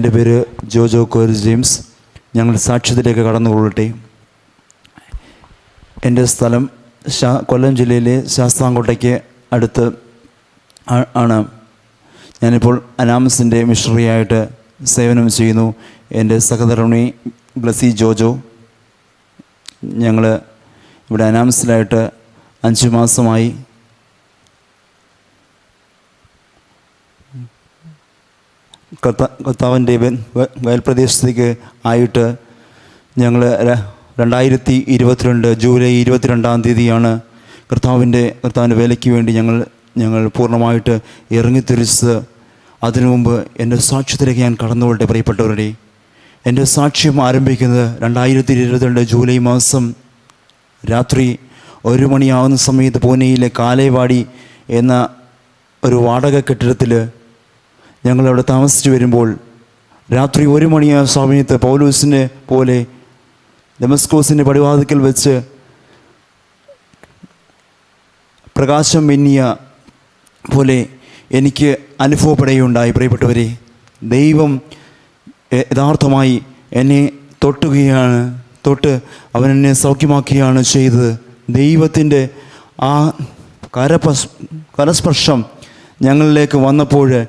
എന്റെ പേര് Jojo core James. ഞങ്ങൾ സാക്ഷ്യത്തിലേക്ക് കടന്നുകൊള്ളട്ടെ. എന്റെ സ്ഥലം ശാ കൊല്ലം ജില്ലയിലെ ശാസ്താംകോട്ടയ്ക്ക് അടുത്ത് ആണ്. ഞാനിപ്പോൾ അനാമസിന്റെ മിഷണറിയായിട്ട് സേവനം ചെയ്യുന്നു. എന്റെ സഹധർമ്മി ബ്ലസി ജോജോ. ഞങ്ങൾ ഇവിടെ അനാമസിലായിട്ട് അഞ്ച് മാസമായി കർത്ത കർത്താവിന്റെ വയൽ പ്രദേശത്തേക്ക് ആയിട്ട് ഞങ്ങൾ രണ്ടായിരത്തി ഇരുപത്തിരണ്ട് ജൂലൈ ഇരുപത്തിരണ്ടാം തീയതിയാണ് കർത്താവിന്റെ കർത്താവിന്റെ വേലയ്ക്ക് വേണ്ടി ഞങ്ങൾ ഞങ്ങൾ പൂർണമായിട്ട് ഇറങ്ങിത്തിരിച്ച് അതിനു മുമ്പ് എന്റെ സാക്ഷ്യത്തിലേക്ക് ഞാൻ കടന്നുകൊള്ളട്ടെ പ്രിയപ്പെട്ടവരുടെ. എന്റെ സാക്ഷ്യം ആരംഭിക്കുന്നത് രണ്ടായിരത്തി ഇരുപത്തിരണ്ട് ജൂലൈ മാസം രാത്രി ഒരു മണിയാവുന്ന സമയത്ത് പൂനെയിലെ കാലേവാടി എന്ന ഒരു വാടക കെട്ടിടത്തിൽ ഞങ്ങളവിടെ താമസിച്ചു വരുമ്പോൾ രാത്രി ഒരു മണിയായ സമയത്ത് പൗലൂസിനെ പോലെ ഡെമസ്കോസിന്റെ പടിവാതിക്കൽ വെച്ച് പ്രകാശം മിന്നിയ പോലെ എനിക്ക് അനുഭവപ്പെടുകയുണ്ടായി. പ്രിയപ്പെട്ടവരെ ദൈവം യഥാർത്ഥമായി എന്നെ തൊട്ടുകയാണ് തൊട്ട് അവൻ എന്നെ സൗഖ്യമാക്കുകയാണ് ചെയ്തത്. ദൈവത്തിന്റെ ആ കരപസ് കരസ്പർശം ഞങ്ങളിലേക്ക് വന്നപ്പോൾ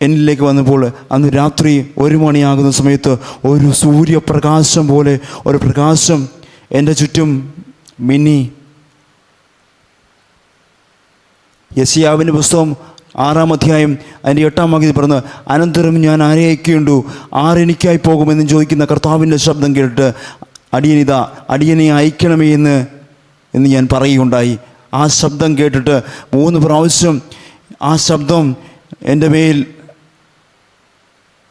എന്നിലേക്ക് വന്നപ്പോൾ അന്ന് രാത്രി ഒരു മണിയാകുന്ന സമയത്ത് ഒരു സൂര്യപ്രകാശം പോലെ ഒരു പ്രകാശം എന്റെ ചുറ്റും മിന്നി. യസിയാവിന്റെ പുസ്തകം ആറാം അധ്യായം അതിന്റെ എട്ടാം വാക്യത്തിൽ പറഞ്ഞ് അനന്തരം ഞാൻ ആരെയൊക്കെയുണ്ടു? ആരെനിക്കായി പോകുമെന്ന് ചോദിക്കുന്ന കർത്താവിന്റെ ശബ്ദം കേട്ട് അടിയനിതാ അടിയനെ അയക്കണമേ എന്ന് എന്ന് ഞാൻ പറയുകയുണ്ടായി. ആ ശബ്ദം കേട്ടിട്ട് മൂന്ന് പ്രാവശ്യം ആ ശബ്ദം എന്റെ മേൽ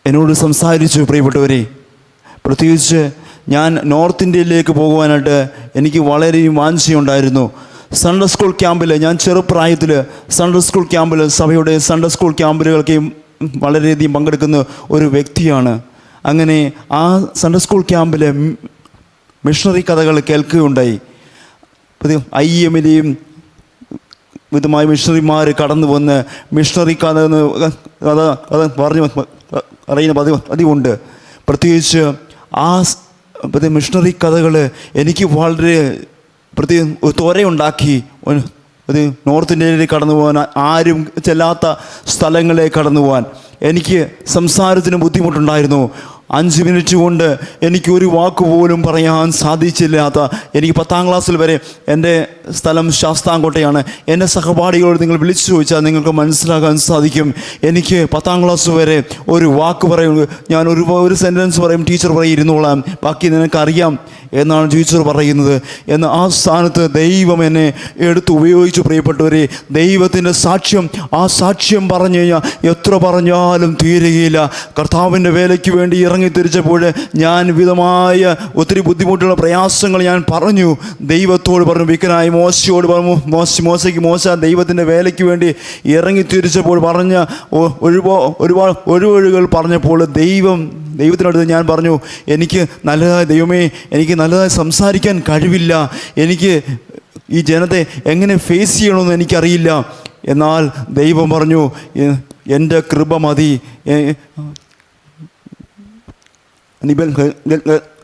എന്നോട് സംസാരിച്ചു പ്രിയപ്പെട്ടവരെ. പ്രത്യേകിച്ച് ഞാൻ നോർത്ത് ഇന്ത്യയിലേക്ക് പോകുവാനായിട്ട് എനിക്ക് വളരെ വാഞ്ചയുണ്ടായിരുന്നു. സൺഡേ സ്കൂൾ ക്യാമ്പിൽ ഞാൻ ചെറുപ്രായത്തിൽ സൺഡേ സ്കൂൾ ക്യാമ്പിൽ സഭയുടെ സൺഡേ സ്കൂൾ ക്യാമ്പുകൾക്കും വളരെയധികം പങ്കെടുക്കുന്ന ഒരു വ്യക്തിയാണ്. അങ്ങനെ ആ സൺഡേ സ്കൂൾ ക്യാമ്പിൽ മിഷണറി കഥകൾ കേൾക്കുകയുണ്ടായി. ഐ എമ്മിലെയും വിധമായ മിഷണറിമാർ കടന്നു വന്ന് മിഷണറി കഥ കഥ കഥ പറഞ്ഞു അറിയുന്ന പതിവ് പതിവുണ്ട്. പ്രത്യേകിച്ച് ആ പ്രത്യേക മിഷണറി കഥകൾ എനിക്ക് വളരെ പ്രത്യേക ഒരു ഒരു നോർത്ത് ഇന്ത്യയിലേക്ക് കടന്നു പോകാൻ ആരും ചെല്ലാത്ത സ്ഥലങ്ങളെ കടന്നു പോകാൻ. എനിക്ക് സംസാരത്തിന് ബുദ്ധിമുട്ടുണ്ടായിരുന്നു. അഞ്ച് മിനിറ്റ് കൊണ്ട് എനിക്ക് ഒരു വാക്ക് പോലും പറയാൻ സാധിച്ചില്ലാത്ത എനിക്ക് പത്താം ക്ലാസ്സിൽ വരെ എന്റെ സ്ഥലം ശാസ്താംകോട്ടയാണ്. എന്റെ സഹപാഠികളോട് നിങ്ങൾ വിളിച്ചു ചോദിച്ചാൽ നിങ്ങൾക്ക് മനസ്സിലാക്കാൻ സാധിക്കും. എനിക്ക് പത്താം ക്ലാസ് വരെ ഒരു വാക്ക് പറയും ഞാൻ ഒരു ഒരു സെന്റൻസ് പറയും ടീച്ചർ പറയും ഇരുന്നോളാം. ബാക്കി നിനക്കറിയാം. എന്നാണ് ജീസർ പറയുന്നത്. എന്ന് ആ സ്ഥാനത്ത് ദൈവം എന്നെ എടുത്ത് ഉപയോഗിച്ച് പ്രിയപ്പെട്ടവരെ. ദൈവത്തിന്റെ സാക്ഷ്യം ആ സാക്ഷ്യം പറഞ്ഞു കഴിഞ്ഞാൽ എത്ര പറഞ്ഞാലും തീരുകയില്ല. കർത്താവിന്റെ വേലയ്ക്ക് വേണ്ടി ഇറങ്ങി തിരിച്ചപ്പോൾ ഞാൻ വിധമായ ഒത്തിരി ബുദ്ധിമുട്ടുള്ള പ്രയാസങ്ങൾ ഞാൻ പറഞ്ഞു. ദൈവത്തോട് പറഞ്ഞു വിക്കനായി മോശയോട് പറഞ്ഞു മോശ മോശയ്ക്ക് മോശ ദൈവത്തിന്റെ വേലയ്ക്ക് വേണ്ടി ഇറങ്ങി തിരിച്ചപ്പോൾ പറഞ്ഞ ഒഴിവോ ഒരുപാട് ഒഴിവൊഴികൾ പറഞ്ഞപ്പോൾ ദൈവം ദൈവത്തിനടുത്ത് ഞാൻ പറഞ്ഞു എനിക്ക് നല്ലതായ ദൈവമേ എനിക്ക് നല്ലതായി സംസാരിക്കാൻ കഴിവില്ല. എനിക്ക് ഈ ജനത്തെ എങ്ങനെ ഫേസ് ചെയ്യണമെന്ന് എനിക്കറിയില്ല. എന്നാൽ ദൈവം പറഞ്ഞു എന്റെ കൃപ മതി.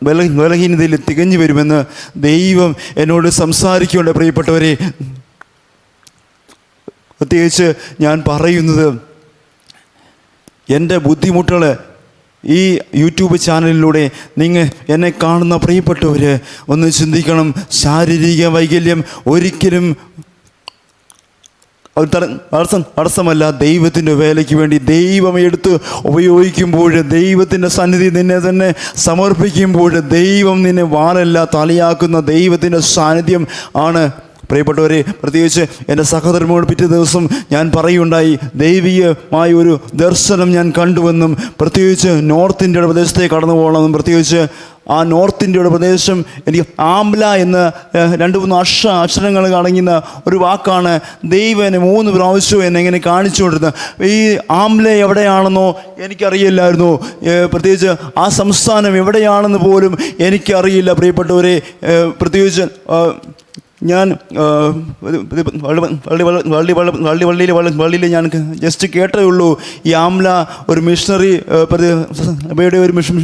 ബലഹീനതയിൽ തികഞ്ഞു വരുമെന്ന് ദൈവം എന്നോട് സംസാരിക്കേണ്ട പ്രിയപ്പെട്ടവരെ. പ്രത്യേകിച്ച് ഞാൻ പറയുന്നത് എന്റെ ബുദ്ധിമുട്ടുകൾ ഈ യൂട്യൂബ് ചാനലിലൂടെ നിങ്ങൾ എന്നെ കാണുന്ന പ്രിയപ്പെട്ടവർ ഒന്ന് ചിന്തിക്കണം. ശാരീരിക വൈകല്യം ഒരിക്കലും ഒരു തട- തടസ്സം തടസ്സമല്ല. ദൈവത്തിന്റെ വേലയ്ക്ക് വേണ്ടി ദൈവം എടുത്ത് ഉപയോഗിക്കുമ്പോൾ ദൈവത്തിന്റെ സന്നിധി നിന്നെ തന്നെ സമർപ്പിക്കുമ്പോൾ ദൈവം നിന്നെ വാനല്ല തലയാക്കുന്ന ദൈവത്തിന്റെ സാന്നിധ്യം ആണ് പ്രിയപ്പെട്ടവരെ പ്രത്യേകിച്ച് എന്റെ സഹോദരമോട് പിറ്റേ ദിവസം ഞാൻ പറയുണ്ടായി ദൈവീയമായ ഒരു ദർശനം ഞാൻ കണ്ടുവെന്നും പ്രത്യേകിച്ച് നോർത്ത് ഇന്ത്യയുടെ പ്രദേശത്തേക്ക് കടന്നു പോകണമെന്നും പ്രത്യേകിച്ച് ആ നോർത്ത് ഇന്ത്യയുടെ പ്രദേശം എനിക്ക് ആംല എന്ന് രണ്ട് മൂന്ന് അക്ഷ അക്ഷരങ്ങൾ അടങ്ങുന്ന ഒരു വാക്കാണ് ദൈവം എന്നെ മൂന്ന് പ്രാവശ്യം എന്നെ ഇങ്ങനെ കാണിച്ചുകൊണ്ടിരുന്നത്. ഈ ആംല എവിടെയാണെന്നോ എനിക്കറിയില്ലായിരുന്നു. പ്രത്യേകിച്ച് ആ സംസ്ഥാനം എവിടെയാണെന്ന് പോലും എനിക്കറിയില്ല പ്രിയപ്പെട്ടവരെ. പ്രത്യേകിച്ച് ഞാൻ വള്ളി വള്ളി വള്ളി വള്ളി വള്ളി വള്ളിയിൽ വള്ളി വള്ളിയിൽ ഞാൻ ജസ്റ്റ് കേട്ടേ ഉള്ളൂ. ഈ ആംല ഒരു മിഷണറി സഭയുടെ ഒരു മിഷൻ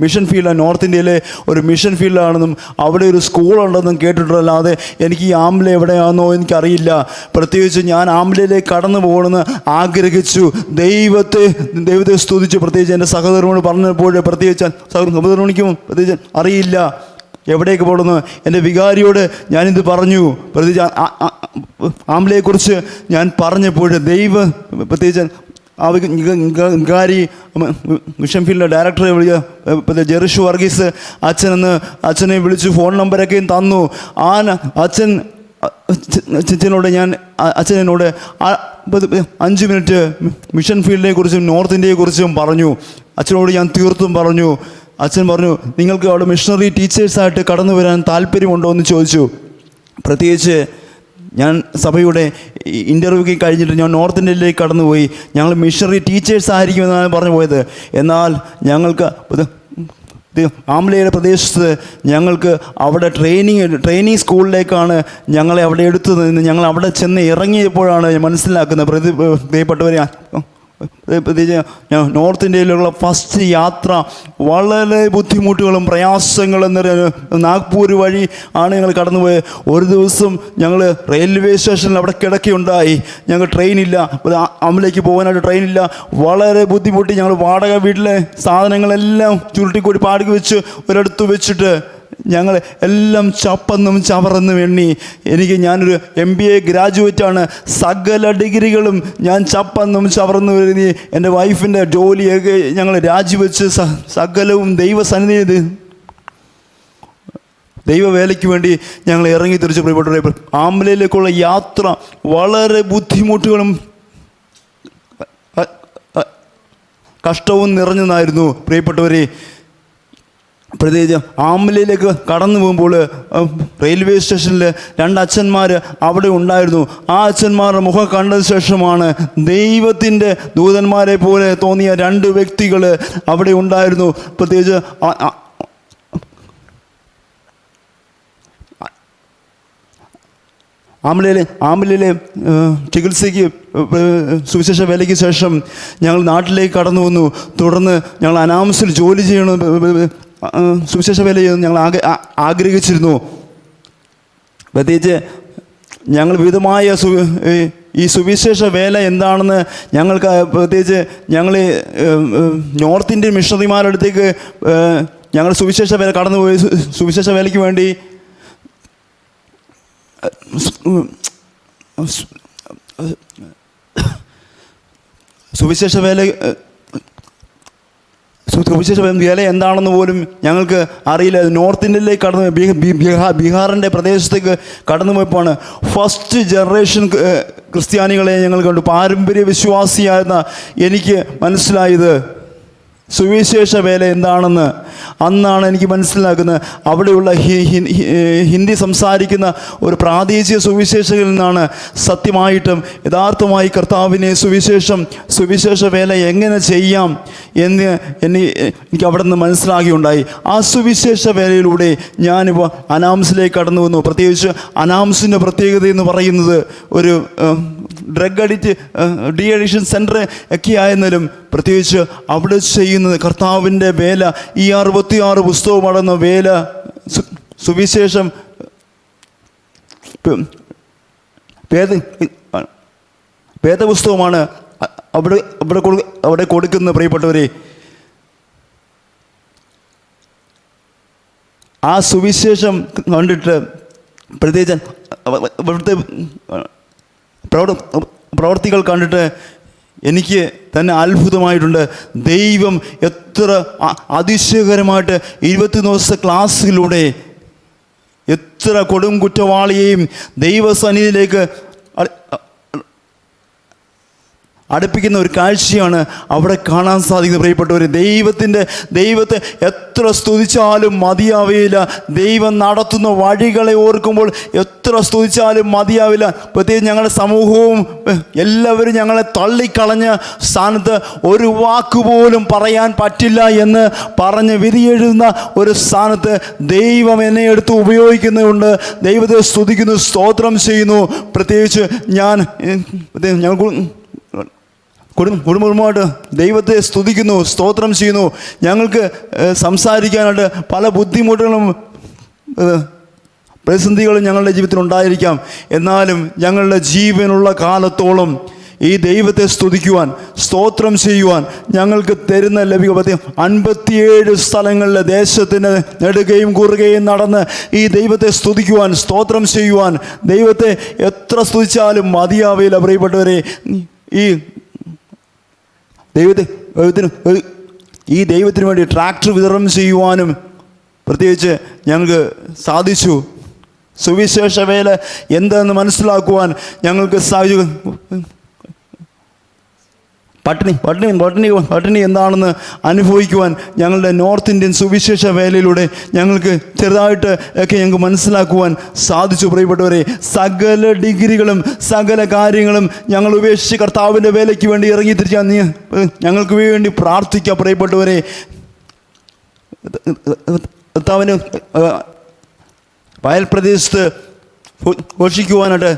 മിഷൻ ഫീൽഡാണ് നോർത്ത് ഇന്ത്യയിലെ ഒരു മിഷൻ ഫീൽഡാണെന്നും അവിടെ ഒരു സ്കൂളുണ്ടെന്നും കേട്ടിട്ടുള്ളല്ലാതെ എനിക്ക് ഈ ആംല എവിടെയാണെന്നോ എനിക്കറിയില്ല. പ്രത്യേകിച്ച് ഞാൻ ആംലയിലേക്ക് കടന്നു പോകണമെന്ന് ആഗ്രഹിച്ചു. ദൈവത്തെ ദൈവത്തെ സ്തുതിച്ചു പ്രത്യേകിച്ച് എന്റെ സഹോദരനോട് പറഞ്ഞപ്പോഴേ പ്രത്യേകിച്ച് സഹോദരനിക്കും പ്രത്യേകിച്ച് അറിയില്ല. എവിടേക്ക് പോകണമെന്ന് എന്റെ വികാരിയോട് ഞാനിത് പറഞ്ഞു. പ്രത്യേകിച്ച് ആ- ആ- ആ- ആംലയെക്കുറിച്ച് ഞാൻ പറഞ്ഞപ്പോൾ ദൈവ പ്രത്യേകിച്ച് ആ വിക- വിക- വിക- വികാരി മിഷൻ ഫീൽഡിലെ ഡയറക്ടറെ വിളിച്ച ജെറിഷു വർഗീസ് അച്ഛനെന്ന് അച്ഛനെ വിളിച്ച് ഫോൺ നമ്പരൊക്കെയും തന്നു. ആ അച്ഛൻ അച്ഛനോട് ഞാൻ അച്ഛനോട് അഞ്ച് മിനിറ്റ് മിഷൻ ഫീൽഡിനെ കുറിച്ചും നോർത്ത് ഇന്ത്യയെക്കുറിച്ചും പറഞ്ഞു. അച്ഛനോട് ഞാൻ തീർത്തും പറഞ്ഞു. അച്ഛൻ പറഞ്ഞു നിങ്ങൾക്ക് അവിടെ മിഷണറി ടീച്ചേഴ്സായിട്ട് കടന്നു വരാൻ താല്പര്യമുണ്ടോ എന്ന് ചോദിച്ചു. പ്രത്യേകിച്ച് ഞാൻ സഭയുടെ ഇന്റർവ്യൂക്ക് കഴിഞ്ഞിട്ട് ഞാൻ നോർത്ത് ഇന്ത്യയിലേക്ക് കടന്നുപോയി. ഞങ്ങൾ മിഷണറി ടീച്ചേഴ്സ് ആയിരിക്കും എന്നാണ് പറഞ്ഞു പോയത്. എന്നാൽ ഞങ്ങൾക്ക് ആംലയുടെ പ്രദേശത്ത് ഞങ്ങൾക്ക് അവിടെ ട്രെയിനിങ് ട്രെയിനിങ് സ്കൂളിലേക്കാണ് ഞങ്ങളെ അവിടെ എടുത്തു നിന്ന് ഞങ്ങൾ അവിടെ ചെന്ന് ഇറങ്ങിയപ്പോഴാണ് മനസ്സിലാക്കുന്നത്. പ്രതി പ്രിയപ്പെട്ടവരെ നോർത്ത് ഇന്ത്യയിലുള്ള ഫസ്റ്റ് യാത്ര വളരെ ബുദ്ധിമുട്ടുകളും പ്രയാസങ്ങളും നിറഞ്ഞ നാഗ്പൂർ വഴി ആണ് ഞങ്ങൾ കടന്നുപോയത്. ഒരു ദിവസം ഞങ്ങൾ റെയിൽവേ സ്റ്റേഷനിൽ അവിടെ കിടക്കുകയുണ്ടായി ഞങ്ങൾ ട്രെയിനില്ല. അമ്മിലേക്ക് പോകാനായിട്ട് ട്രെയിനില്ല. വളരെ ബുദ്ധിമുട്ടി ഞങ്ങൾ വാടക വീട്ടിലെ സാധനങ്ങളെല്ലാം ചുരുട്ടിക്കൂടി പാടുക വെച്ച് ഒരിടത്ത് വെച്ചിട്ട് ഞങ്ങൾ എല്ലാം ചപ്പന്നും ചവറെന്നും എണ്ണി. എനിക്ക് ഞാനൊരു എം ബി എ ഗ്രാജുവേറ്റാണ് സകല ഡിഗ്രികളും ഞാൻ ചപ്പന്നും ചവറെന്നും എഴുതി. എന്റെ വൈഫിന്റെ ജോലിയൊക്കെ ഞങ്ങൾ രാജിവെച്ച് സകലവും ദൈവസന്നിധി ദൈവവേലയ്ക്ക് വേണ്ടി ഞങ്ങൾ ഇറങ്ങി തിരിച്ച് പ്രിയപ്പെട്ടവരെ ആംബലയിലേക്കുള്ള യാത്ര വളരെ ബുദ്ധിമുട്ടുകളും കഷ്ടവും നിറഞ്ഞതായിരുന്നു പ്രിയപ്പെട്ടവരെ. പ്രത്യേകിച്ച് ആമ്പലിയിലേക്ക് കടന്നു പോകുമ്പോൾ റെയിൽവേ സ്റ്റേഷനിൽ രണ്ട് അച്ഛന്മാർ അവിടെ ഉണ്ടായിരുന്നു. ആ അച്ഛന്മാരുടെ മുഖം കണ്ടതിന് ശേഷമാണ് ദൈവത്തിന്റെ ദൂതന്മാരെ പോലെ തോന്നിയ രണ്ട് വ്യക്തികൾ അവിടെ ഉണ്ടായിരുന്നു. പ്രത്യേകിച്ച് ആ- ആ- ആംബലയിലെ ആംബലയിലെ ചികിത്സയ്ക്ക് സുവിശേഷ വേലയ്ക്ക് ശേഷം ഞങ്ങൾ നാട്ടിലേക്ക് കടന്നു വന്നു. തുടർന്ന് ഞങ്ങൾ അനാമസിൽ ജോലി ചെയ്യണം സുവിശേഷ വേല ചെയ്യുന്ന ഞങ്ങൾ ആഗ്ര- ആഗ്രഹിച്ചിരുന്നു പ്രത്യേകിച്ച് ഞങ്ങൾ വിവിധമായ സു ഈ- സുവിശേഷ വേല എന്താണെന്ന് ഞങ്ങൾക്ക് പ്രത്യേകിച്ച് ഞങ്ങൾ നോർത്ത് ഇന്ത്യൻ മിഷണറിമാരുടെ അടുത്തേക്ക് ഞങ്ങൾ സുവിശേഷ വേല കടന്നുപോയി സുവിശേഷ വേലയ്ക്ക് വേണ്ടി സുവിശേഷ വേല സുവിശേഷ വില എന്താണെന്ന് പോലും ഞങ്ങൾക്ക് അറിയില്ല. നോർത്ത് ഇന്ത്യയിലേക്ക് കടന്നു ബീഹാർ ബീഹാറിന്റെ പ്രദേശത്തേക്ക് കടന്നു പോയപ്പോഴാണ് ഫസ്റ്റ് ജനറേഷൻ ക്രിസ്ത്യാനികളെ ഞങ്ങൾ കണ്ടു. പാരമ്പര്യ വിശ്വാസിയായിരുന്ന എനിക്ക് മനസ്സിലായത് സുവിശേഷ വേല എന്താണെന്ന് അന്നാണ് എനിക്ക് മനസ്സിലാക്കുന്നത് അവിടെയുള്ള ഹിന്ദി സംസാരിക്കുന്ന ഒരു പ്രാദേശിക സുവിശേഷകരിൽ നിന്നാണ് സത്യമായിട്ടും യഥാർത്ഥമായി കർത്താവിനെ സുവിശേഷം സുവിശേഷ വേല എങ്ങനെ ചെയ്യാം എന്ന് എന്നെ എനിക്ക് അവിടെ നിന്ന് മനസ്സിലാകുകയുണ്ടായി. ആ സുവിശേഷ വേലയിലൂടെ ഞാനിപ്പോൾ അനാംസിലേക്ക് കടന്നു വന്നു. പ്രത്യേകിച്ച് അനാംസിന്റെ പ്രത്യേകത എന്ന് പറയുന്നത് ഒരു drug addict de addiction centre ഒക്കെ ആയിരുന്നാലും പ്രത്യേകിച്ച് അവിടെ ചെയ്യുന്നത് കർത്താവിന്റെ വേല ഈ അറുപത്തിയാറ് പുസ്തകം അടങ്ങുന്ന വേല സുവിശേഷം വേദ വേദപുസ്തകമാണ് അവിടെ അവിടെ കൊടു അവിടെ കൊടുക്കുന്ന പ്രിയപ്പെട്ടവരെ. ആ സുവിശേഷം കണ്ടിട്ട് പ്രത്യേകിച്ച് ഇവിടുത്തെ പ്രവർ പ്രവർത്തികൾ കണ്ടിട്ട് എനിക്ക് തന്നെ അത്ഭുതമായിട്ടുണ്ട്. ദൈവം എത്ര അതിശയകരമായിട്ട് ഇരുപത്തി ദിവസത്തെ ക്ലാസ്സിലൂടെ എത്ര കൊടും കുറ്റവാളിയെയും ദൈവസന്നിധിയിലേക്ക് അടുപ്പിക്കുന്ന ഒരു കാഴ്ചയാണ് അവിടെ കാണാൻ സാധിക്കുന്നത് പ്രിയപ്പെട്ടവർ ദൈവത്തിന്റെ ദൈവത്തെ എത്ര സ്തുതിച്ചാലും മതിയാവില്ല. ദൈവം നടത്തുന്ന വഴികളെ ഓർക്കുമ്പോൾ എത്ര സ്തുതിച്ചാലും മതിയാവില്ല. പ്രത്യേകിച്ച് ഞങ്ങളുടെ സമൂഹവും എല്ലാവരും ഞങ്ങളെ തള്ളിക്കളഞ്ഞ സ്ഥാനത്ത് ഒരു വാക്കുപോലും പറയാൻ പറ്റില്ല എന്ന് പറഞ്ഞ് വിധിയെഴുതുന്ന ഒരു സ്ഥാനത്ത് ദൈവം എന്നെ എടുത്ത് ഉപയോഗിക്കുന്നുണ്ട്. ദൈവത്തെ സ്തുതിക്കുന്നു സ്തോത്രം ചെയ്യുന്നു. പ്രത്യേകിച്ച് ഞാൻ ഞങ്ങൾ കുടുംബ കുടുംബമായിട്ട് ദൈവത്തെ സ്തുതിക്കുന്നു സ്തോത്രം ചെയ്യുന്നു. ഞങ്ങൾക്ക് സംസാരിക്കാനായിട്ട് പല ബുദ്ധിമുട്ടുകളും പ്രതിസന്ധികളും ഞങ്ങളുടെ ജീവിതത്തിൽ ഉണ്ടായിരിക്കാം. എന്നാലും ഞങ്ങളുടെ ജീവനുള്ള കാലത്തോളം ഈ ദൈവത്തെ സ്തുതിക്കുവാൻ സ്തോത്രം ചെയ്യുവാൻ ഞങ്ങൾക്ക് തരുന്ന ലഭിക്കുക അൻപത്തിയേഴ് സ്ഥലങ്ങളിലെ ദേശത്തിന് നെടുകയും കുറുകയും നടന്ന് ഈ ദൈവത്തെ സ്തുതിക്കുവാൻ സ്തോത്രം ചെയ്യുവാൻ ദൈവത്തെ എത്ര സ്തുതിച്ചാലും മതിയാവില്ല. പ്രിയപ്പെട്ടവരെ ഈ ദൈവത്തെ ദൈവത്തിന് ഈ ദൈവത്തിന് വേണ്ടി ട്രാക്ടർ വിതരണം ചെയ്യുവാനും പ്രത്യേകിച്ച് ഞങ്ങൾക്ക് സാധിച്ചു. സുവിശേഷ വേല എന്താണെന്ന് മനസ്സിലാക്കുവാൻ ഞങ്ങൾക്ക് സാധിച്ചു. പട്ടിണി പട്ടിണി പട്ടിണി പട്ടിണി എന്താണെന്ന് അനുഭവിക്കുവാൻ ഞങ്ങളുടെ നോർത്ത് ഇന്ത്യൻ സുവിശേഷ വേലയിലൂടെ ഞങ്ങൾക്ക് ചെറുതായിട്ട് ഒക്കെ ഞങ്ങൾക്ക് മനസ്സിലാക്കുവാൻ സാധിച്ചു. പ്രിയപ്പെട്ടവരെ സകല ഡിഗ്രികളും സകല കാര്യങ്ങളും ഞങ്ങൾ ഉപേക്ഷിച്ച് കർത്താവിന്റെ വേലയ്ക്ക് വേണ്ടി ഇറങ്ങി തിരിച്ചാൽ നീ ഞങ്ങൾക്ക് വേണ്ടി പ്രാർത്ഥിക്കുക പ്രിയപ്പെട്ടവരെ കർത്താവിന് വയൽ പ്രദേശത്ത് ഘോഷിക്കുവാനായിട്ട്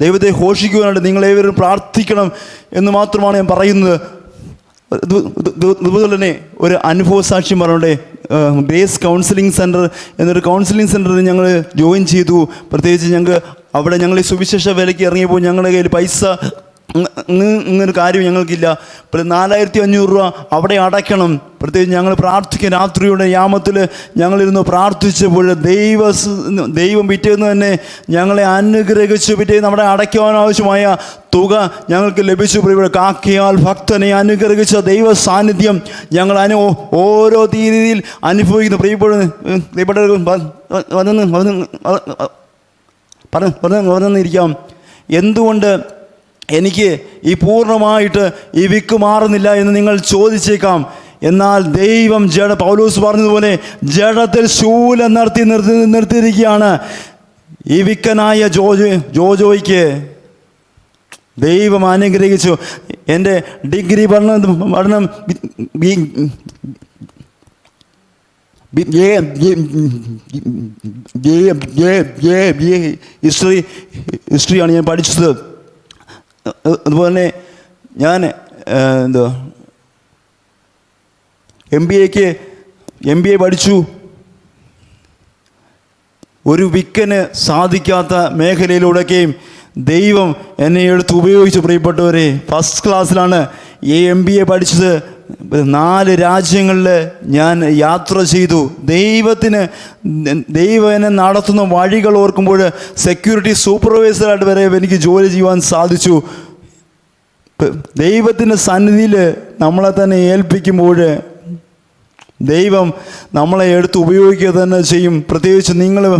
ദൈവത്തെ ഘോഷിക്കുവാനായിട്ട് നിങ്ങളേവരും പ്രാർത്ഥിക്കണം എന്ന് മാത്രമാണ് ഞാൻ പറയുന്നത്. ഇതുപോലെ തന്നെ ഒരു അനുഭവ സാക്ഷ്യം പറഞ്ഞോട്ടെ. ഗ്രേസ് കൗൺസിലിംഗ് സെന്റർ എന്നൊരു കൗൺസിലിംഗ് സെന്ററിൽ ഞങ്ങൾ ജോയിൻ ചെയ്തു. പ്രത്യേകിച്ച് ഞങ്ങൾക്ക് അവിടെ ഞങ്ങൾ ഈ സുവിശേഷ വിലയ്ക്ക് ഇറങ്ങിയപ്പോൾ ഞങ്ങളുടെ കയ്യിൽ പൈസ ഇങ്ങനൊരു കാര്യം ഞങ്ങൾക്കില്ല. നാലായിരത്തി അഞ്ഞൂറ് രൂപ അവിടെ അടയ്ക്കണം. പ്രത്യേകിച്ച് ഞങ്ങൾ പ്രാർത്ഥിക്കും. രാത്രിയുടെ യാമത്തിൽ ഞങ്ങളിരുന്ന് പ്രാർത്ഥിച്ചപ്പോൾ ദൈവ ദൈവം പിറ്റേന്ന് തന്നെ ഞങ്ങളെ അനുഗ്രഹിച്ച്. പിറ്റേന്ന് അവിടെ അടയ്ക്കുവാൻ ആവശ്യമായ തുക ഞങ്ങൾക്ക് ലഭിച്ചു. പ്രിയപ്പെട്ട കാക്കിയാൽ ഭക്തനെ അനുഗ്രഹിച്ച ദൈവ സാന്നിധ്യം ഞങ്ങൾ അനു ഓരോ രീതിയിൽ അനുഭവിക്കുന്നു. പ്രിയപ്പെടുന്നു പ്രിയപ്പെട്ട വന്ന് വന്ന് പറഞ്ഞു പറഞ്ഞിരിക്കാം എന്തുകൊണ്ട് എനിക്ക് ഈ പൂർണമായിട്ട് ഈ വിക്ക് മാറുന്നില്ല എന്ന് നിങ്ങൾ ചോദിച്ചേക്കാം എന്നാൽ ദൈവം ജഡ പൗലൂസ് പറഞ്ഞതുപോലെ ജഡത്തിൽ ശൂലം നിർത്തി നിർത്തി നിർത്തിയിരിക്കുകയാണ് ഈ വിക്കനായ ജോജോ ജോജോയ്ക്ക് ദൈവം അനുഗ്രഹിച്ചു എന്റെ ഡിഗ്രി പഠനം പഠനം ഹിസ്റ്ററി ഹിസ്റ്ററിയാണ് ഞാൻ പഠിച്ചത് അതുപോലെ തന്നെ ഞാൻ എന്തുവാ എം ബി എക്ക് എം ബി എ പഠിച്ചു. ഒരു വിക്കന് സാധിക്കാത്ത മേഖലയിലൂടെയൊക്കെയും ദൈവം എന്നെ എടുത്ത് ഉപയോഗിച്ച് പ്രിയപ്പെട്ടവരെ. ഫസ്റ്റ് ക്ലാസ്സിലാണ് ഈ എം ബി എ പഠിച്ചത്. നാല് രാജ്യങ്ങളിൽ ഞാൻ യാത്ര ചെയ്തു. ദൈവത്തിന് ദൈവനെ നടത്തുന്ന വഴികൾ ഓർക്കുമ്പോൾ സെക്യൂരിറ്റി സൂപ്പർവൈസറായിട്ട് വരെ എനിക്ക് ജോലി ചെയ്യുവാൻ സാധിച്ചു. ദൈവത്തിന്റെ സന്നിധിയിൽ നമ്മളെ തന്നെ ഏൽപ്പിക്കുമ്പോൾ ദൈവം നമ്മളെ എടുത്ത് ഉപയോഗിക്കുക തന്നെ ചെയ്യും. പ്രത്യേകിച്ച് നിങ്ങൾ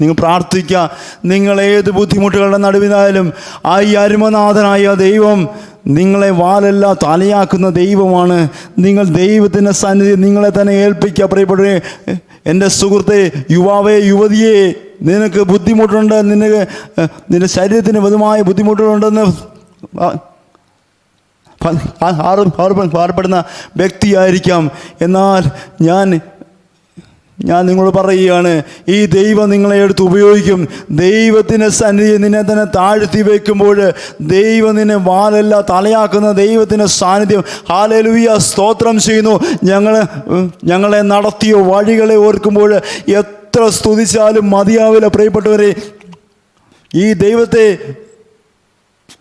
നിങ്ങൾ പ്രാർത്ഥിക്കുക. നിങ്ങൾ ഏത് ബുദ്ധിമുട്ടുകളുടെ നടുവിനായാലും ആ അരുമനാഥനായ ദൈവം നിങ്ങളെ വാലെല്ലാം തലയാക്കുന്ന ദൈവമാണ്. നിങ്ങൾ ദൈവത്തിന്റെ സന്നിധി നിങ്ങളെ തന്നെ ഏൽപ്പിക്കുക. പ്രിയപ്പെട്ടവരെ എന്റെ സുഹൃത്തെ യുവാവേ യുവതിയെ നിനക്ക് ബുദ്ധിമുട്ടുണ്ട് നിനക്ക് നിന്റെ ശരീരത്തിന് വിധമായ ബുദ്ധിമുട്ടുകളുണ്ടെന്ന് പാറപ്പെടുന്ന വ്യക്തിയായിരിക്കാം. എന്നാൽ ഞാൻ ഞാൻ നിങ്ങളോട് പറയുകയാണ് ഈ ദൈവം നിങ്ങളെ എടുത്ത് ഉപയോഗിക്കും. ദൈവത്തിന്റെ സന്നിധി നിന്നെ തന്നെ താഴ്ത്തി വയ്ക്കുമ്പോൾ ദൈവം നിന്നെ വാലല്ല തലയാക്കുന്ന ദൈവത്തിന്റെ സാന്നിധ്യം. ഹാലലുവിയ സ്തോത്രം ചെയ്യുന്നു. ഞങ്ങൾ ഞങ്ങളെ നടത്തിയ വഴികളെ ഓർക്കുമ്പോൾ എത്ര സ്തുതിച്ചാലും മതിയാവില്ല. പ്രിയപ്പെട്ടവരെ ഈ ദൈവത്തെ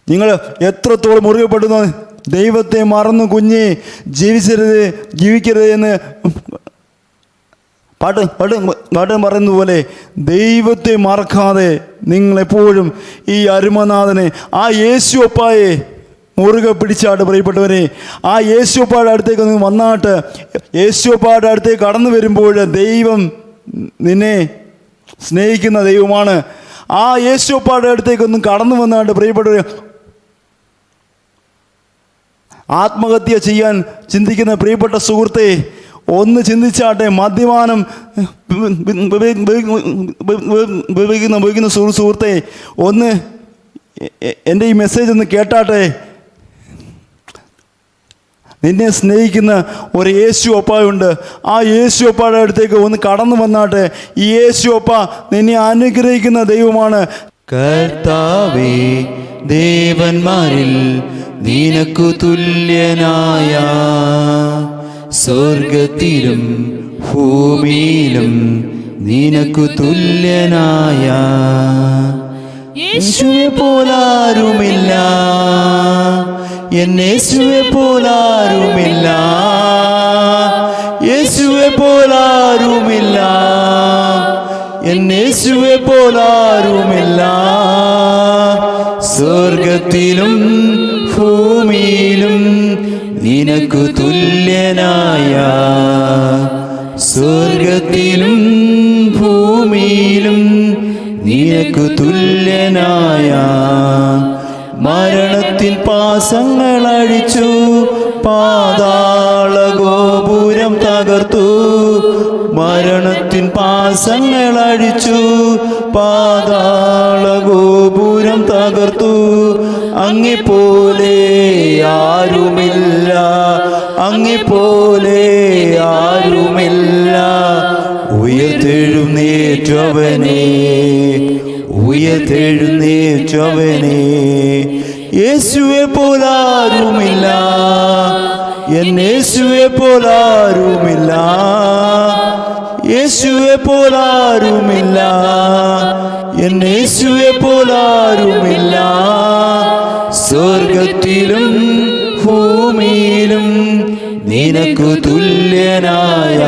നിങ്ങൾ എത്രത്തോളം മുറുകപ്പെടുന്നു. ദൈവത്തെ മറന്നു കുഞ്ഞ് ജീവിച്ചരുത് ജീവിക്കരുത് എന്ന് പാട്ട് പാട്ട് പാട്ട് പറയുന്നത് പോലെ ദൈവത്തെ മറക്കാതെ നിങ്ങളെപ്പോഴും ഈ അരുമനാഥനെ ആ യേശുപ്പായെ മുറുകെ പിടിച്ചാട്ട് പ്രിയപ്പെട്ടവരെ ആ യേശുപ്പായുടെ അടുത്തേക്ക് നിങ്ങൾ വന്നാട്ട് യേശുപ്പായുടെ അടുത്തേക്ക് കടന്നു വരുമ്പോൾ ദൈവം നിന്നെ സ്നേഹിക്കുന്ന ദൈവമാണ്. ആ യേശുപ്പായുടെ അടുത്തേക്ക് ഒന്ന് കടന്നു വന്നാട്ട് പ്രിയപ്പെട്ടവരെ ആത്മഹത്യ ചെയ്യാൻ ചിന്തിക്കുന്ന പ്രിയപ്പെട്ട സുഹൃത്തെ ഒന്ന് ചിന്തിച്ചാട്ടെ മദ്യപാനം ഉപയോഗിക്കുന്ന ഉപയോഗിക്കുന്ന സുഹൃ- സുഹൃത്തെ ഒന്ന് എന്റെ ഈ മെസ്സേജ് ഒന്ന് കേട്ടാട്ടെ. നിന്നെ സ്നേഹിക്കുന്ന ഒരു യേശു ഒപ്പായുണ്ട് ആ യേശു ഒപ്പായുടെ അടുത്തേക്ക് ഒന്ന് കടന്നു വന്നാട്ടെ. ഈ യേശു ഒപ്പ നിന്നെ അനുഗ്രഹിക്കുന്ന ദൈവമാണ്. കർത്താവേ ദേവന്മാരിൽ നിനക്കു തുല്യനായ സ്വർഗത്തിലും ഭൂമിയിലും നിനക്കു തുല്യനായ യേശുവെ പോലാരുമില്ല. എന്നേശുവെ പോലാരുമില്ല. യേശുവെ പോലാരുമില്ല. എന്നേശുവെ പോലാരുമില്ല. സ്വർഗത്തിലും ഭൂമിയിലും നിനക്കു തുല്യനായ സ്വർഗത്തിലും ഭൂമിയിലും നിനക്കു തുല്യനായ മരണത്തിൽ പാസങ്ങൾ അഴിച്ചു പാതാള ഗോപുരം തകർത്തു മരണത്തിൻ പാസങ്ങൾ അഴിച്ചു പാതാള ഗോപുരം തകർത്തു അങ്ങിപ്പോലെ ആരുമില്ല അങ്ങിപ്പോലെ ആരുമില്ല. ഉയർത്തെഴുന്നേറ്റവനെ ഉയർത്തെഴുന്നേറ്റവനെ. യേശുവെ പോലാരുമില്ല എന്നേശുവെ പോലാരുമില്ല യേശുവെ പോലാരുമില്ല എന്നേശുവെ പോലാരുമില്ല സ്വർഗത്തിലും നിനക്കു തുല്യനായ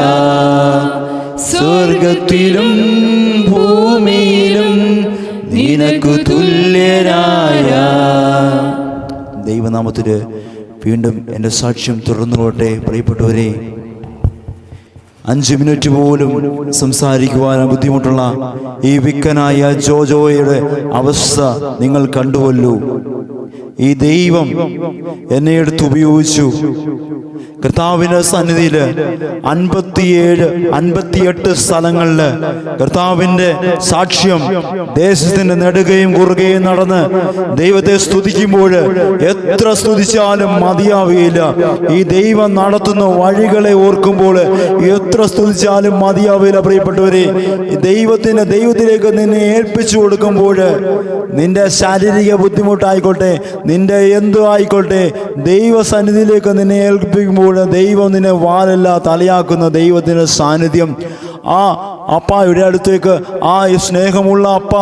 സ്വർഗത്തിലും ഭൂമിയിലും നിനക്കു തുല്യനായ ദൈവനാമത്തിന് വീണ്ടും എന്റെ സാക്ഷ്യം തുറന്നുകൊട്ടെ പ്രിയപ്പെട്ടവരെ. അഞ്ച് മിനിറ്റ് പോലും സംസാരിക്കുവാൻ ബുദ്ധിമുട്ടുള്ള ഈ വിക്കനായ ജോജോയുടെ അവസ്ഥ നിങ്ങൾ കണ്ടുവല്ലോ. ഈ ദൈവം എന്നെ എടുത്ത് ഉപയോഗിച്ചു. കർത്താവിന്റെ സന്നിധിയിൽ അൻപത്തിയേഴ് അൻപത്തിയെട്ട് സ്ഥലങ്ങളിൽ കർത്താവിന്റെ സാക്ഷ്യം ദേശത്തിന്റെ നെടുകയും കുറുകയും നടന്ന് ദൈവത്തെ സ്തുതിക്കുമ്പോൾ എത്ര സ്തുതിച്ചാലും മതിയാവുകയില്ല. ഈ ദൈവം നടത്തുന്ന വഴികളെ ഓർക്കുമ്പോൾ എത്ര സ്തുതിച്ചാലും മതിയാവുകയില്ല. പ്രിയപ്പെട്ടവരെ ഈ ദൈവത്തിന് ദൈവത്തിലേക്ക് നിന്നെ ഏൽപ്പിച്ചു കൊടുക്കുമ്പോൾ നിന്റെ ശാരീരിക ബുദ്ധിമുട്ടായിക്കോട്ടെ നിന്റെ എന്തു ആയിക്കോട്ടെ ദൈവസന്നിധിയിലേക്ക് നിന്നെ ഏൽപ്പിക്കുമ്പോൾ ദൈവം നിന്നെ വാലല്ല തലയാക്കുന്ന ദൈവത്തിന്റെ സാന്നിധ്യം. ആ അപ്പായുടെ അടുത്തേക്ക് ആ സ്നേഹമുള്ള അപ്പ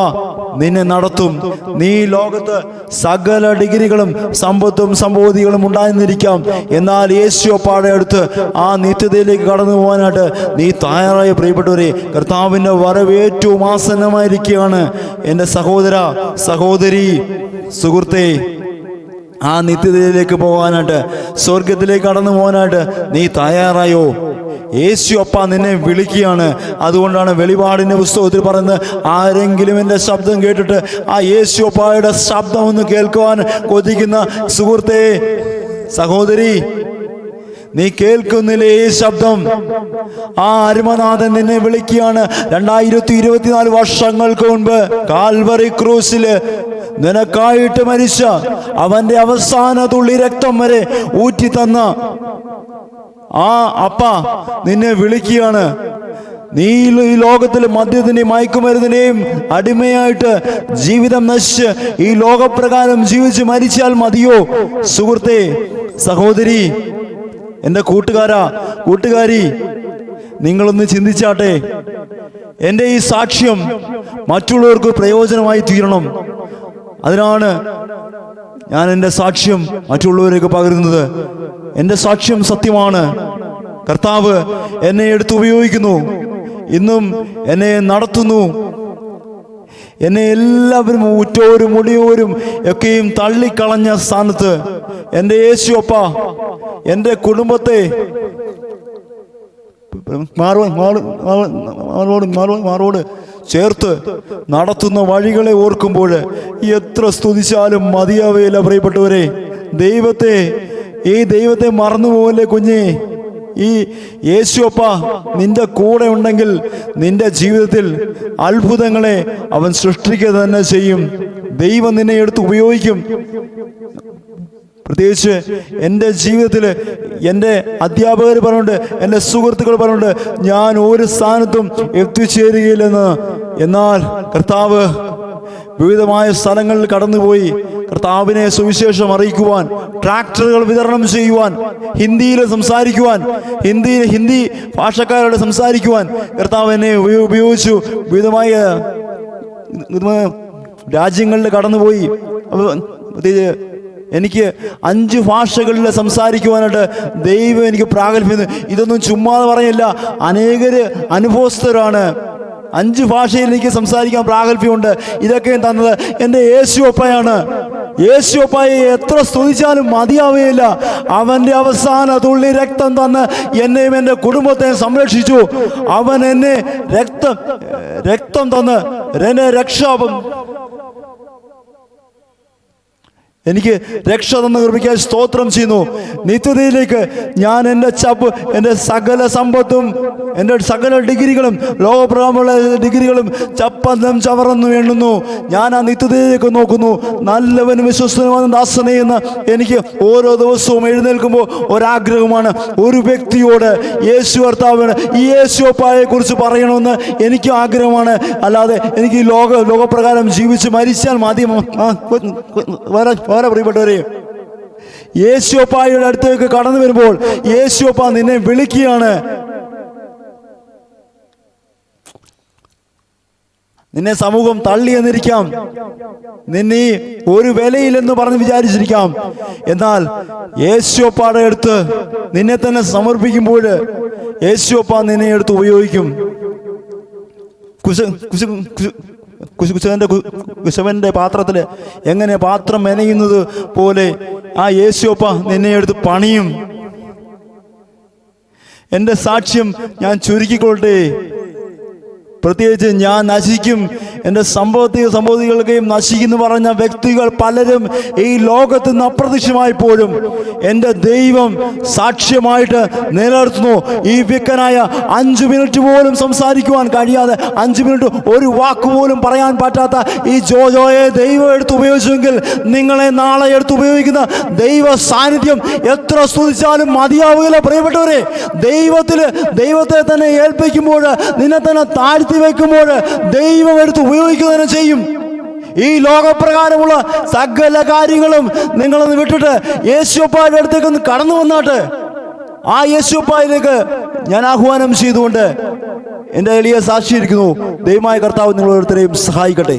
നിന്നെ നടത്തും. നീ ലോകത്ത് സകല ഡിഗ്രികളും സമ്പത്തും സമ്പൂതികളും ഉണ്ടായിരുന്നിരിക്കാം. എന്നാൽ യേശു അപ്പാടെ അടുത്ത് ആ നിത്യതയിലേക്ക് കടന്നു പോകാനായിട്ട് നീ തയ്യാറായ. പ്രിയപ്പെട്ടവരെ കർത്താവിന്റെ വരവ് ഏറ്റവും ആസന്നമായിരിക്കുകയാണ്. എന്റെ സഹോദര സഹോദരി സുഹൃത്തേ ആ നിത്യതയിലേക്ക് പോകാനായിട്ട് സ്വർഗത്തിലേക്ക് കടന്നു പോകാനായിട്ട് നീ തയ്യാറായോ? യേശു അപ്പ നിന്നെ വിളിക്കുകയാണ്. അതുകൊണ്ടാണ് വെളിപാടിന്റെ പുസ്തകത്തിൽ പറയുന്നത് ആരെങ്കിലും എന്റെ ശബ്ദം കേട്ടിട്ട് ആ യേശു അപ്പായുടെ ശബ്ദം ഒന്ന് കേൾക്കുവാൻ കൊതിക്കുന്ന സുഹൃത്തെ സഹോദരി നീ കേൾക്കുന്നില്ലേ ഈ ശബ്ദം? ആ അരുമനാഥൻ നിന്നെ വിളിക്കുകയാണ്. രണ്ടായിരത്തി ഇരുപത്തിനാല് വർഷങ്ങൾക്ക് മുൻപ് കാൽവറി ക്രൂസിൽ നിനക്കായിട്ട് മരിച്ച അവന്റെ അവസാന തുള്ളി രക്തം വരെ ഊറ്റി തന്ന ആ അപ്പ നിന്നെ വിളിക്കുകയാണ്. നീ ഈ ലോകത്തിൽ മദ്യത്തിന്റെയും മയക്കുമരുന്നിനെയും അടിമയായിട്ട് ജീവിതം നശിച്ച് ഈ ലോകപ്രകാരം ജീവിച്ച് മരിച്ചാൽ മതിയോ? സുഹൃത്തെ സഹോദരി എന്റെ കൂട്ടുകാരാ കൂട്ടുകാരി നിങ്ങളൊന്ന് ചിന്തിച്ചാട്ടെ. എന്റെ ഈ സാക്ഷ്യം മറ്റുള്ളവർക്ക് പ്രയോജനമായി തീരണം. അതിനാണ് ഞാൻ എന്റെ സാക്ഷ്യം മറ്റുള്ളവരേക്ക് പകരുന്നത് എന്റെ സാക്ഷ്യം സത്യമാണ് കർത്താവ് എന്നെ എടുത്ത് ഉപയോഗിക്കുന്നു ഇന്നും എന്നെ നടത്തുന്നു എന്നെ എല്ലാവരും ഉറ്റോരും മുടിയോരും ഒക്കെയും തള്ളിക്കളഞ്ഞ സ്ഥാനത്ത് എന്റെ യേശു അപ്പ എന്റെ കുടുംബത്തെ മാറുവാൻ മാറു മാറോട് മാറോട് മാറോട് ചേർത്ത് നടത്തുന്ന വഴികളെ ഓർക്കുമ്പോൾ എത്ര സ്തുതിച്ചാലും മതിയാവുകയില്ല പ്രിയപ്പെട്ടവരെ. ദൈവത്തെ ഈ ദൈവത്തെ മറന്നുപോലെ കുഞ്ഞേ? ഈ യേശുവപ്പ നിന്റെ കൂടെ ഉണ്ടെങ്കിൽ നിന്റെ ജീവിതത്തിൽ അത്ഭുതങ്ങളെ അവൻ സൃഷ്ടിക്കുക തന്നെ ചെയ്യും. ദൈവം നിന്നെ എടുത്ത് ഉപയോഗിക്കും. പ്രത്യേകിച്ച് എന്റെ ജീവിതത്തിൽ എന്റെ അധ്യാപകർ പറഞ്ഞുണ്ട് എന്റെ സുഹൃത്തുക്കൾ പറഞ്ഞുണ്ട് ഞാൻ ഒരു സ്ഥാനത്തും എത്തിച്ചേരുകയില്ലെന്ന് എന്നാൽ കർത്താവ് വിവിധമായ സ്ഥലങ്ങളിൽ കടന്നുപോയി. കർത്താവിനെ സുവിശേഷം അറിയിക്കുവാൻ ട്രാക്ടറുകൾ വിതരണം ചെയ്യുവാൻ ഹിന്ദിയിൽ സംസാരിക്കുവാൻ ഹിന്ദി ഹിന്ദി ഭാഷക്കാരോട് സംസാരിക്കുവാൻ കർത്താവ് എന്നെ ഉപയോഗിച്ചു. വിവിധമായ രാജ്യങ്ങളിൽ കടന്നുപോയി. എനിക്ക് അഞ്ച് ഭാഷകളിൽ സംസാരിക്കുവാനായിട്ട് ദൈവം എനിക്ക് പ്രാഗൽഭ്യം ഇതൊന്നും ചുമ്മാതെ പറയില്ല അനേകര് അനുഭവസ്ഥരാണ്. അഞ്ച് ഭാഷയിൽ എനിക്ക് സംസാരിക്കാൻ പ്രാഗൽഭ്യമുണ്ട്. ഇതൊക്കെ തന്നത് എന്റെ യേശുവപ്പയാണ്. യേശുവപ്പയെ എത്ര സ്തുതിച്ചാലും മതിയാവുകയില്ല. അവന്റെ അവസാന തുള്ളി രക്തം തന്ന് എന്നെയും എന്റെ കുടുംബത്തെയും സംരക്ഷിച്ചു. അവൻ എന്നെ രക്തം രക്തം തന്ന് എന്നെ രക്ഷാപം എനിക്ക് രക്ഷ തന്ന കൃപയ്ക്ക് സ്തോത്രം ചെയ്യുന്നു. നിത്യതയിലേക്ക് ഞാൻ എന്റെ ചപ്പ് എന്റെ സകല സമ്പത്തും എന്റെ സകല ഡിഗ്രികളും ലോകപ്രകാരമുള്ള ഡിഗ്രികളും ചപ്പന്തം ചവറന്നു എണ്ണുന്നു ഞാൻ ആ നിത്യതയിലേക്ക് നോക്കുന്നു. നല്ലവനും വിശ്വസ്തനുമായ ദാസനെ എന്ന് എനിക്ക് ഓരോ ദിവസവും എഴുന്നേൽക്കുമ്പോൾ ഒരാഗ്രഹമാണ്. ഒരു വ്യക്തിയോട് യേശു കർത്താവിന് ഈ യേശുപ്പായെ കുറിച്ച് പറയണമെന്ന് എനിക്കും ആഗ്രഹമാണ്. അല്ലാതെ എനിക്ക് ലോക ലോകപ്രകാരം ജീവിച്ച് മരിച്ചാൽ മതി. മ- വേറെ പ്രിയപ്പെട്ടവരെ. യേശുപ്പായുടെ അടുത്തേക്ക് കടന്നു വരുമ്പോൾ യേശുപ്പ നിന്നെ വിളിക്കുകയാണ്. നിന്നെ സമൂഹം തള്ളി എന്നിരിക്കാം. നിന്നെ ഒരു വിലയില്ലെന്ന് പറഞ്ഞ് വിചാരിച്ചിരിക്കാം. എന്നാൽ യേശുപ്പാടെ എടുത്ത് നിന്നെ തന്നെ സമർപ്പിക്കുമ്പോൾ യേശുപ്പ നിന്നെ എടുത്ത് ഉപയോഗിക്കും. കുശ- കുശവന്റെ കുശവന്റെ പാത്രത്തിൽ എങ്ങനെ പാത്രം മെനയുന്നത് പോലെ ആ യേശുപ്പ നിന്നെ എടുത്ത് പണിയും. എന്റെ സാക്ഷ്യം ഞാൻ ചുരുക്കിക്കൊള്ളട്ടെ. പ്രത്യേകിച്ച് ഞാൻ നശിക്കും എന്റെ സംഭവത്തെയും സംഭവതികൾക്കെയും നശിക്കുന്നു പറഞ്ഞ വ്യക്തികൾ പലരും ഈ ലോകത്ത് നിന്ന് അപ്രത്യക്ഷമായപ്പോഴും എന്റെ ദൈവം സാക്ഷ്യമായിട്ട് നിലനിർത്തുന്നു. ഈ വിക്കനായ അഞ്ചു മിനിറ്റ് പോലും സംസാരിക്കുവാൻ കഴിയാതെ അഞ്ചു മിനിറ്റ് ഒരു വാക്ക് പോലും പറയാൻ പറ്റാത്ത ഈ ജോജോയെ ദൈവം എടുത്ത് ഉപയോഗിച്ചെങ്കിൽ നിങ്ങളെ നാളെ എടുത്ത് ഉപയോഗിക്കുന്ന ദൈവ സാന്നിധ്യം എത്ര സ്തുതിച്ചാലും മതിയാവുകയില്ല. പ്രിയപ്പെട്ടവരെ ദൈവത്തിൽ ദൈവത്തെ തന്നെ ഏൽപ്പിക്കുമ്പോൾ നിന്നെ തന്നെ താഴ്ത്തി വെക്കുമ്പോൾ ദൈവം എടുത്ത് ഉപയോഗിക്കുക തന്നെ ചെയ്യും. ഈ ലോകപ്രകാരമുള്ള സകല കാര്യങ്ങളും നിങ്ങളൊന്ന് വിട്ടിട്ട് യേശുപ്പായുടെ അടുത്തേക്ക് കടന്നു വന്നാട്ട്. ആ യേശുപ്പായിലേക്ക് ഞാൻ ആഹ്വാനം ചെയ്തുകൊണ്ട് എന്റെ എളിയ സാക്ഷിയിരിക്കുന്നു ദൈവമായ കർത്താവ് നിങ്ങളോരുത്തരെയും സഹായിക്കട്ടെ.